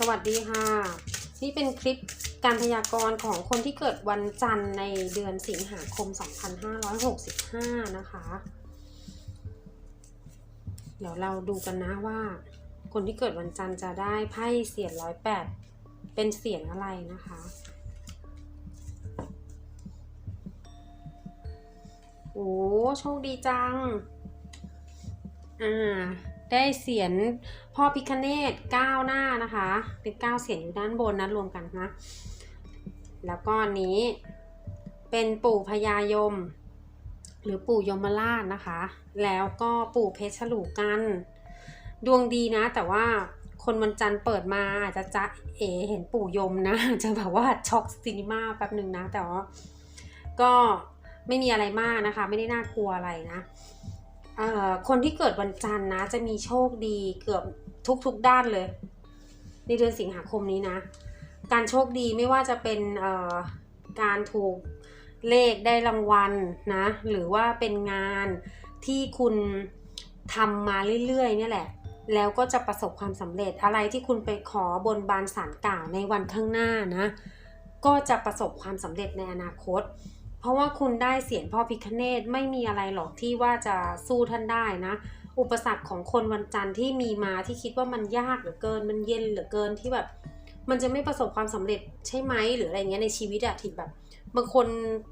สวัสดีค่ะ นี่เป็นคลิปการพยากรณ์ของคนที่เกิดวันจันทร์ในเดือนสิงหาคม 2565 นะคะ เดี๋ยวเราดูกันนะว่า คนที่เกิดวันจันทร์จะได้ไพ่เสียงร้อยแปดเป็นเสียงอะไรนะคะ โอ้โชคดีจัง อ่า ได้เสียงพ่อพิคเนตเก้าหน้านะคะ เป็นเก้าเสียงอยู่ด้านบนนะรวมกันนะ แล้วก็นี้เป็นปู่พญายม หรือปู่ยมราชนะคะ แล้วก็ปู่เพชรฉลูกัน ดวงดีนะ แต่ว่าคนวันจันทร์เปิดมาอาจจะจะเอเห็นปู่ยมนะจะแบบว่าช็อกซีนีมาแป๊บหนึ่งนะ แต่ว่าก็ไม่มีอะไรมากนะคะ ไม่ได้น่ากลัวอะไรนะ คนที่เกิดวันจันทร์นะ จะมีโชคดีเกือบทุกๆด้านเลย ในเดือนสิงหาคมนี้นะ การโชคดีไม่ว่าจะเป็นการถูกเลขได้รางวัลนะ หรือว่าเป็นงานที่คุณทำมาเรื่อยๆ เนี่ยแหละ แล้วก็จะประสบความสำเร็จอะไรที่คุณไปขอบนบานสารกล่าวในวันข้างหน้านะ ก็จะประสบความสำเร็จในอนาคต ราะว่าคุณได้เสียงพ่อพิคเนตไม่มีอะไรหรอกที่ว่าจะสู้ท่านได้นะ อุปสรรคของคนวันจันทร์ที่มีมาที่คิดว่ามันยากเหลือเกิน มันเย็นเหลือเกินที่แบบ มันจะไม่ประสบความสำเร็จใช่ไหมหรืออะไรเงี้ยในชีวิตอะที่แบบบางคน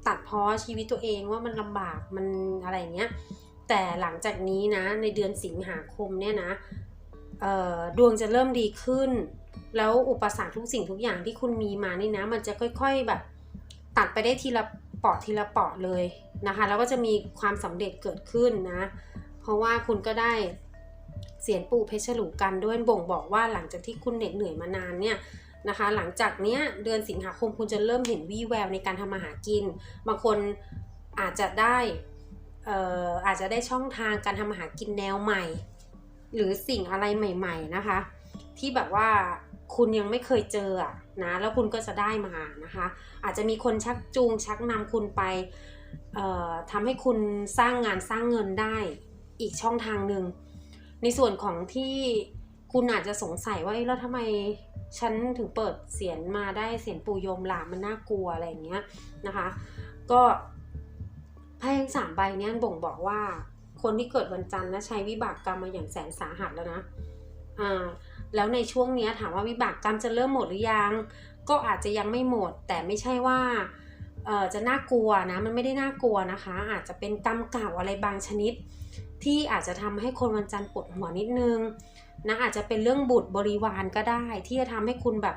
ตัดพ้อชีวิตตัวเองว่ามันลำบากมันอะไรเงี้ยแต่หลังจากนี้นะในเดือนสิงหาคมเนี่ยนะดวงจะเริ่มดีขึ้น แล้วอุปสรรคทุกสิ่งทุกอย่างที่คุณมีมานี่นะ มันจะค่อย ๆแบบ ตัดไปได้ทีละ ปาะทีละเปาะเลยนะคะ แล้วก็จะมีความสำเร็จเกิดขึ้นนะ เพราะว่าคุณก็ได้เสียงปู่เพชรลูกันด้วยบ่งบอกว่าหลังจากที่คุณเหน็ดเหนื่อยมานานเนี่ยนะคะ หลังจากเนี้ยเดือนสิงหาคมคุณจะเริ่มเห็นวี่แววในการทำมาหากิน บางคนอาจจะได้เอ่ออาจจะได้ช่องทางการทำมาหากินแนวใหม่ หรือสิ่งอะไรใหม่ ๆนะคะ ที่แบบว่าคุณยังไม่เคยเจออะ นะแล้วคุณก็จะได้มานะคะ อาจจะมีคนชักจูงชักนำคุณไปทำให้คุณสร้างงานสร้างเงินได้อีกช่องทางหนึ่งในส่วนของที่คุณอาจจะสงสัยว่าแล้วทำไมฉันถึงเปิดเสียงมาได้เสียงปู่โยมหลามมันน่ากลัวอะไรอย่างเงี้ยนะคะ ก็ไพ่ทั้งสามใบเนี้ยบ่งบอกว่า คนที่เกิดวันจันทร์นะใช้วิบากกรรมมาอย่างแสนสาหัสแล้วนะอ่า แล้วในช่วงนี้ถามว่าวิบากกรรมจะเริ่มหมดหรือยัง ก็อาจจะยังไม่หมด แต่ไม่ใช่ว่าจะน่ากลัวนะ มันไม่ได้น่ากลัวนะคะ อาจจะเป็นกรรมเก่าอะไรบางชนิด ที่อาจจะทำให้คนวันจันทร์ปวดหัวนิดนึงนะอาจจะเป็นเรื่องบุตรบริวารก็ได้ ที่จะทำให้คุณแบบ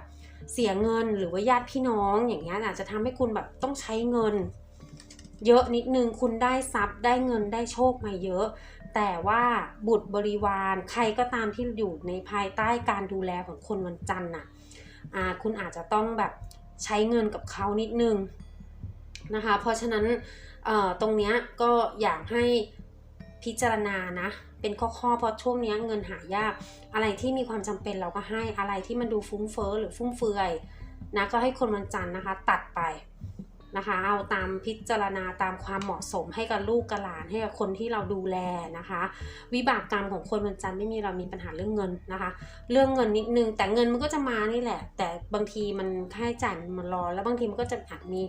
เสียเงินหรือว่าญาติพี่น้อง อย่างเงี้ยอาจจะทำให้คุณแบบต้องใช้เงิน เยอะนิดนึงคุณได้ทรัพย์ได้เงินได้โชคมาเยอะ แต่ว่าบุตรบริวารใครก็ตามที่อยู่ในภายใต้การดูแลของคนวันจันทร์น่ะคุณอาจจะต้องแบบใช้เงินกับเขานิดนึงนะคะ เพราะฉะนั้นตรงเนี้ยก็อยากให้พิจารณานะเป็นข้อๆเพราะช่วงนี้เงินหายาก อะไรที่มีความจำเป็นเราก็ให้อะไรที่มันดูฟุ้งเฟ้อหรือฟุ่มเฟือยนะก็ให้คนวันจันทร์นะคะ ตัดไป นะคะ เอาตามพิจารณาตามความเหมาะสมให้กับลูกกับหลานให้กับคนที่เราดูแลนะคะ วิบากกรรมของคนวันจันทร์ไม่มีเรามีปัญหาเรื่องเงินนะคะ เรื่องเงินนิดนึงแต่เงินมันก็จะมานี่แหละ แต่บางทีมันค่าใช้จ่ายมันรอ แล้วบางทีมันก็จะอาจมี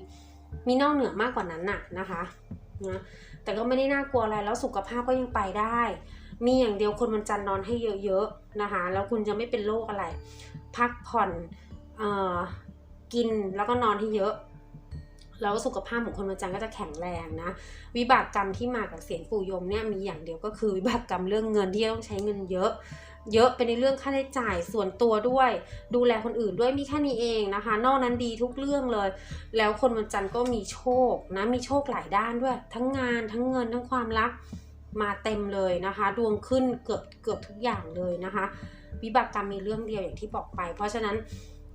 มีนอกเหนือมากกว่านั้นน่ะนะคะนะแต่ก็ไม่ได้น่ากลัวอะไรแล้วสุขภาพก็ยังไปได้ มีอย่างเดียวคนวันจันทร์นอนให้เยอะๆนะคะ แล้วคุณจะไม่เป็นโรคอะไร พักผ่อนออกินแล้วก็นอนให้เยอะ แล้วสุขภาพของคนวันจันทร์ก็จะแข็งแรงนะ วิบากกรรมที่มากับเสียงปู่ยมเนี่ยมีอย่างเดียวก็คือวิบากกรรมเรื่องเงินที่ต้องใช้เงินเยอะ เยอะเป็นในเรื่องค่าใช้จ่ายส่วนตัวด้วย ดูแลคนอื่นด้วยมีแค่นี้เองนะคะ นอกนั้นดีทุกเรื่องเลย แล้วคนวันจันทร์ก็มีโชคนะมีโชคหลายด้านด้วย ทั้งงานทั้งเงินทั้งความรักมาเต็มเลยนะคะ ดวงขึ้นเกือบเกือบทุกอย่างเลยนะคะ วิบากกรรมมีเรื่องเดียวอย่างที่บอกไป เพราะฉะนั้น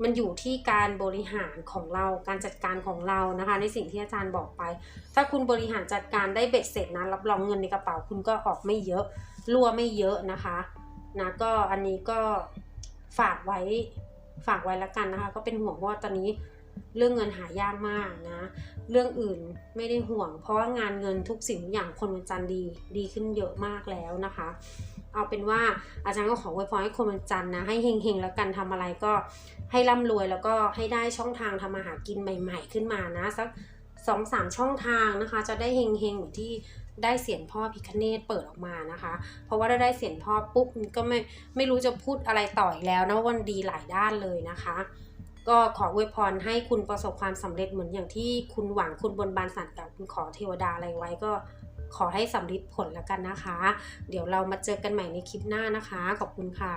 มันอยู่ที่การบริหารของเราการจัดการของเรานะคะ ในสิ่งที่อาจารย์บอกไป ถ้าคุณบริหารจัดการได้เบ็ดเสร็จนะรับรองเงินในกระเป๋าคุณก็ออกไม่เยอะรั่วไม่เยอะนะคะนะก็อันนี้ก็ฝากไว้ฝากไว้แล้วกันนะคะ ก็เป็นห่วงเพราะว่าตอนนี้เรื่องเงินหายากมากนะ เรื่องอื่นไม่ได้ห่วง เพราะว่างานเงินทุกสิ่งทุกอย่างคนวันจันทร์ดีดีขึ้นเยอะมากแล้วนะคะ เอาเป็นว่าอาจารย์ก็ขออวยพรให้คนวันจันทร์นะให้เฮงๆแล้วกันทำอะไรก็ให้ร่ำรวยแล้วก็ให้ได้ช่องทางทำมาหากินใหม่ ๆ ขึ้นมานะสักสองสามช่องทางนะคะ จะได้เฮงๆเหมือนที่ได้เสียงพ่อพิคเนตเปิดออกมานะคะ เพราะว่าถ้ได้เสียงพ่อปุ๊บก็ไม่ไม่รู้จะพูดอะไรต่ออีกแล้วนะวันดีหลายด้านเลยนะคะ ก็ขออวยพรให้คุณประสบความสำเร็จเหมือนอย่างที่คุณหวังคุณบนบานสันกับคุณขอเทวดาอะไรไว้ก็ ขอให้สำลิดผลแล้วกันนะคะ เดี๋ยวเรามาเจอกันใหม่ในคลิปหน้านะคะ ขอบคุณค่ะ